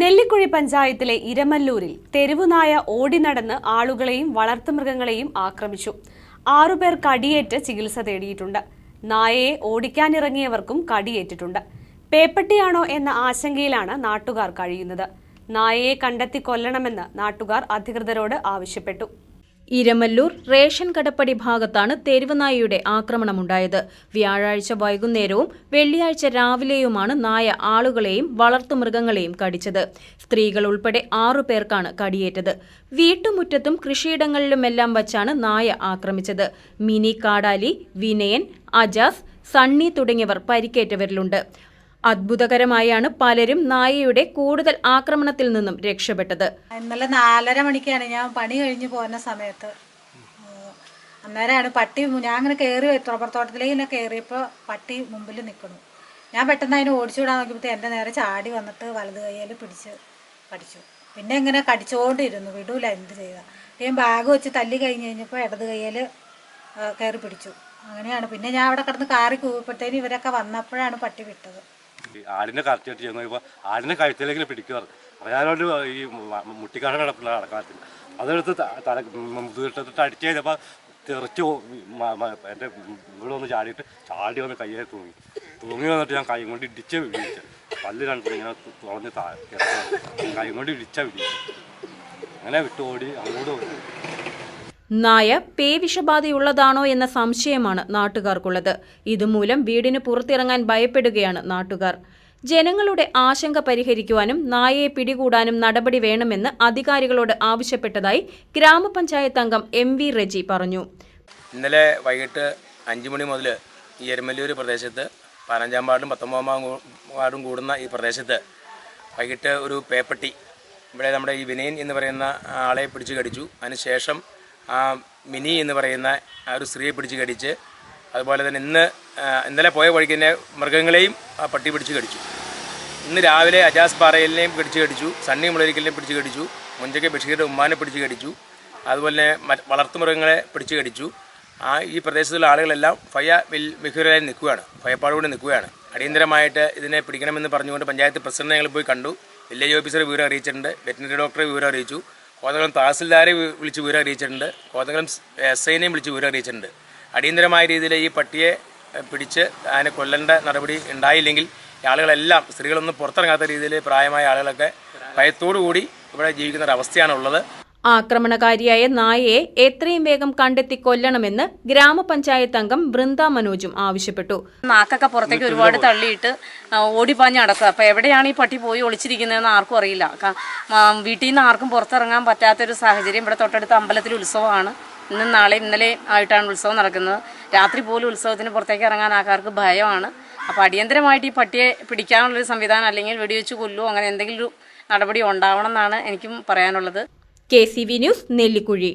നെല്ലിക്കുഴി പഞ്ചായത്തിലെ ഇരമല്ലൂരിൽ തെരുവുനായ ഓടി നടന്ന് ആളുകളെയും വളർത്തുമൃഗങ്ങളെയും ആക്രമിച്ചു. ആറുപേർ കടിയേറ്റ് ചികിത്സ തേടിയിട്ടുണ്ട്. നായയെ ഓടിക്കാനിറങ്ങിയവർക്കും കടിയേറ്റിട്ടുണ്ട്. പേപ്പട്ടിയാണോ എന്ന ആശങ്കയിലാണ് നാട്ടുകാർ കഴിയുന്നത്. നായയെ കണ്ടെത്തി കൊല്ലണമെന്ന് നാട്ടുകാർ അധികൃതരോട് ആവശ്യപ്പെട്ടു. ഇരമല്ലൂർ റേഷൻ കടപ്പടി ഭാഗത്താണ് തെരുവുനായയുടെ ആക്രമണമുണ്ടായത്. വ്യാഴാഴ്ച വൈകുന്നേരവും വെള്ളിയാഴ്ച രാവിലെയുമാണ് നായ ആളുകളെയും വളർത്തുമൃഗങ്ങളെയും കടിച്ചത്. സ്ത്രീകൾ ഉൾപ്പെടെ ആറു പേർക്കാണ് കടിയേറ്റത്. വീട്ടുമുറ്റത്തും കൃഷിയിടങ്ങളിലുമെല്ലാം വച്ചാണ് നായ ആക്രമിച്ചത്. മിനി കാടാലി വിനയൻ അജാസ് സണ്ണി തുടങ്ങിയവർ പരിക്കേറ്റവരിലുണ്ട്. അത്ഭുതകരമായാണ് പലരും നായയുടെ കൂടുതൽ ആക്രമണത്തിൽ നിന്നും രക്ഷപ്പെട്ടത്. ഇന്നലെ നാലര മണിക്കാണ് ഞാൻ പണി കഴിഞ്ഞ് പോകുന്ന സമയത്ത്. അന്നേരമാണ് പട്ടി ഞാൻ അങ്ങനെ കയറി തുറപ്പുറത്തോട്ടത്തിലേക്ക് തോട്ടത്തിലേക്ക് ഇങ്ങനെ കയറിയപ്പോൾ പട്ടി മുമ്പിൽ നിൽക്കണു ഞാൻ പെട്ടെന്ന് അതിനെ ഓടിച്ചു വിടാൻ നോക്കിയപ്പോൾ എന്റെ നേരെ ചാടി വന്നിട്ട് വലത് കൈയിൽ പിടിച്ച് കടിച്ചു. പിന്നെ ഇങ്ങനെ കടിച്ചുകൊണ്ടിരുന്നു വിടൂല എന്ത് ചെയ്യുക ഞാൻ ബാഗ് വെച്ച് തല്ലി കഴിഞ്ഞ് കഴിഞ്ഞപ്പോൾ ഇടത് കൈയിൽ കയറി പിടിച്ചു. അങ്ങനെയാണ്. പിന്നെ ഞാൻ അവിടെ കിടന്ന് കാറി കൂവിയപ്പോഴത്തേനും ഇവരൊക്കെ വന്നപ്പോഴാണ് പട്ടി വിട്ടത്. ആടിനെ കറക്റ്റായിട്ട് ചെന്ന് കഴിയുമ്പോൾ ആടിനെ കഴുത്തിലേക്ക് പിടിക്കാറ് അറിയാനോട് ഈ മുട്ടിക്കാട് കിടപ്പില്ല നടക്കാത്തില്ല അതെടുത്ത് തല മുതിട്ടിട്ട് അടിച്ചു കഴിഞ്ഞപ്പോൾ തെറിച്ച് എന്റെ ഇവിടെ ഒന്ന് ചാടിയിട്ട് ചാടി വന്ന് കയ്യെ തൂങ്ങി. തൂങ്ങി വന്നിട്ട് ഞാൻ കൈ കൊണ്ട് ഇടിച്ച് വിടിച്ച്. പല്ല് രണ്ടും ഇങ്ങനെ തുറഞ്ഞ് താഴെ കൈ കൊണ്ട് ഇടിച്ച വിടിച്ചു. അങ്ങനെ വിട്ട് ഓടി അങ്ങോട്ട് പോയി. നായ പേവിഷബാധയുള്ളതാണോ എന്ന സംശയമാണ് നാട്ടുകാർക്കുള്ളത്. ഇതുമൂലം വീടിന് പുറത്തിറങ്ങാൻ ഭയപ്പെടുകയാണ് നാട്ടുകാർ. ജനങ്ങളുടെ ആശങ്ക പരിഹരിക്കുവാനും നായയെ പിടികൂടാനും നടപടി വേണമെന്ന് അധികാരികളോട് ആവശ്യപ്പെട്ടതായി ഗ്രാമപഞ്ചായത്ത് അംഗം എം വി റെജി പറഞ്ഞു. ഇന്നലെ വൈകിട്ട് അഞ്ചു മണി മുതൽ ഈ എരുമല്ലൂർ പ്രദേശത്ത് പതിനഞ്ചാം വാർഡും പത്തൊമ്പതാം വാർഡും കൂടുന്ന ഈ പ്രദേശത്ത് വൈകിട്ട് ഒരു പേപ്പട്ടി ഇവിടെ നമ്മുടെ ഈ വിനയൻ എന്ന് പറയുന്ന ആളെ പിടിച്ചു കടിച്ചു. അതിനുശേഷം മിനി എന്ന് പറയുന്ന ആ ഒരു സ്ത്രീയെ പിടിച്ച് കടിച്ച് അതുപോലെ തന്നെ ഇന്ന് ആ, ഇന്നലെ പോയ വഴിക്ക് തന്നെ മൃഗങ്ങളെയും ആ പട്ടി പിടിച്ച് കടിച്ചു. ഇന്ന് രാവിലെ അജാസ് പാറയിലിനെയും പിടിച്ച് കടിച്ചു സണ്ണി മുളരിക്കലിനെയും പിടിച്ച് കടിച്ചു മുഞ്ചക്ക ബഷീറിന്റെ ഉമ്മാനെ പിടിച്ച് കടിച്ചു അതുപോലെ തന്നെ വളർത്തു വളർത്തുമൃഗങ്ങളെ പിടിച്ച് കടിച്ചു. ആ ഈ പ്രദേശത്തുള്ള ആളുകളെല്ലാം ഫയ വിൽ- മിഹുരായി നിൽക്കുകയാണ് ഫയപ്പാടുകൂടി നിൽക്കുകയാണ്. അടിയന്തരമായിട്ട് ഇതിനെ പിടിക്കണമെന്ന് പറഞ്ഞുകൊണ്ട് പഞ്ചായത്ത് പ്രസിഡന്റ് ഞങ്ങൾ പോയി കണ്ടു. വില്ലേജ് ഓഫീസറെ വിവരം അറിയിച്ചിട്ടുണ്ട് വെറ്റിനറി ഡോക്ടറെ വിവരം അറിയിച്ചു. കോതകുളം തഹസിൽദാരെ വിളിച്ച് വിവരം അറിയിച്ചിട്ടുണ്ട്. കോതകുളം എസ് ഐനെയും വിളിച്ച് വിവരം അറിയിച്ചിട്ടുണ്ട്. അടിയന്തരമായ രീതിയിൽ ഈ പട്ടിയെ പിടിച്ച് അതിനെ കൊല്ലേണ്ട നടപടി ഉണ്ടായില്ലെങ്കിൽ ആളുകളെല്ലാം സ്ത്രീകളൊന്നും പുറത്തിറങ്ങാത്ത രീതിയിൽ പ്രായമായ ആളുകളൊക്കെ ഭയത്തോടു കൂടി ഇവിടെ ജീവിക്കുന്ന ഒരു അവസ്ഥയാണ് ഉള്ളത് ആക്രമണകാരിയായ നായയെ എത്രയും വേഗം കണ്ടെത്തി കൊല്ലണമെന്ന് ഗ്രാമപഞ്ചായത്ത് അംഗം ബൃന്ദ മനോജും ആവശ്യപ്പെട്ടു. നാക്കൊക്കെ പുറത്തേക്ക് ഒരുപാട് തള്ളിയിട്ട് ഓടിപ്പാഞ്ഞ് അടക്കുക അപ്പോൾ എവിടെയാണ് ഈ പട്ടി പോയി ഒളിച്ചിരിക്കുന്നതെന്ന് ആർക്കും അറിയില്ല. വീട്ടിൽ നിന്ന് ആർക്കും പുറത്തിറങ്ങാൻ പറ്റാത്തൊരു സാഹചര്യം ഇവിടെ തൊട്ടടുത്ത അമ്പലത്തിൽ ഉത്സവമാണ്. ഇന്നും നാളെ ഇന്നലെ ആയിട്ടാണ് ഉത്സവം നടക്കുന്നത്. രാത്രി പോലും ഉത്സവത്തിന് പുറത്തേക്ക് ഇറങ്ങാൻ ആൾക്കാർക്ക് ഭയമാണ്. അപ്പോൾ അടിയന്തരമായിട്ട് ഈ പട്ടിയെ പിടിക്കാനുള്ളൊരു സംവിധാനം അല്ലെങ്കിൽ വെടിവെച്ച് കൊല്ലുവോ അങ്ങനെ എന്തെങ്കിലും ഒരു നടപടി ഉണ്ടാവണം എന്നാണ് എനിക്കും പറയാനുള്ളത്. K news Nellikuzhi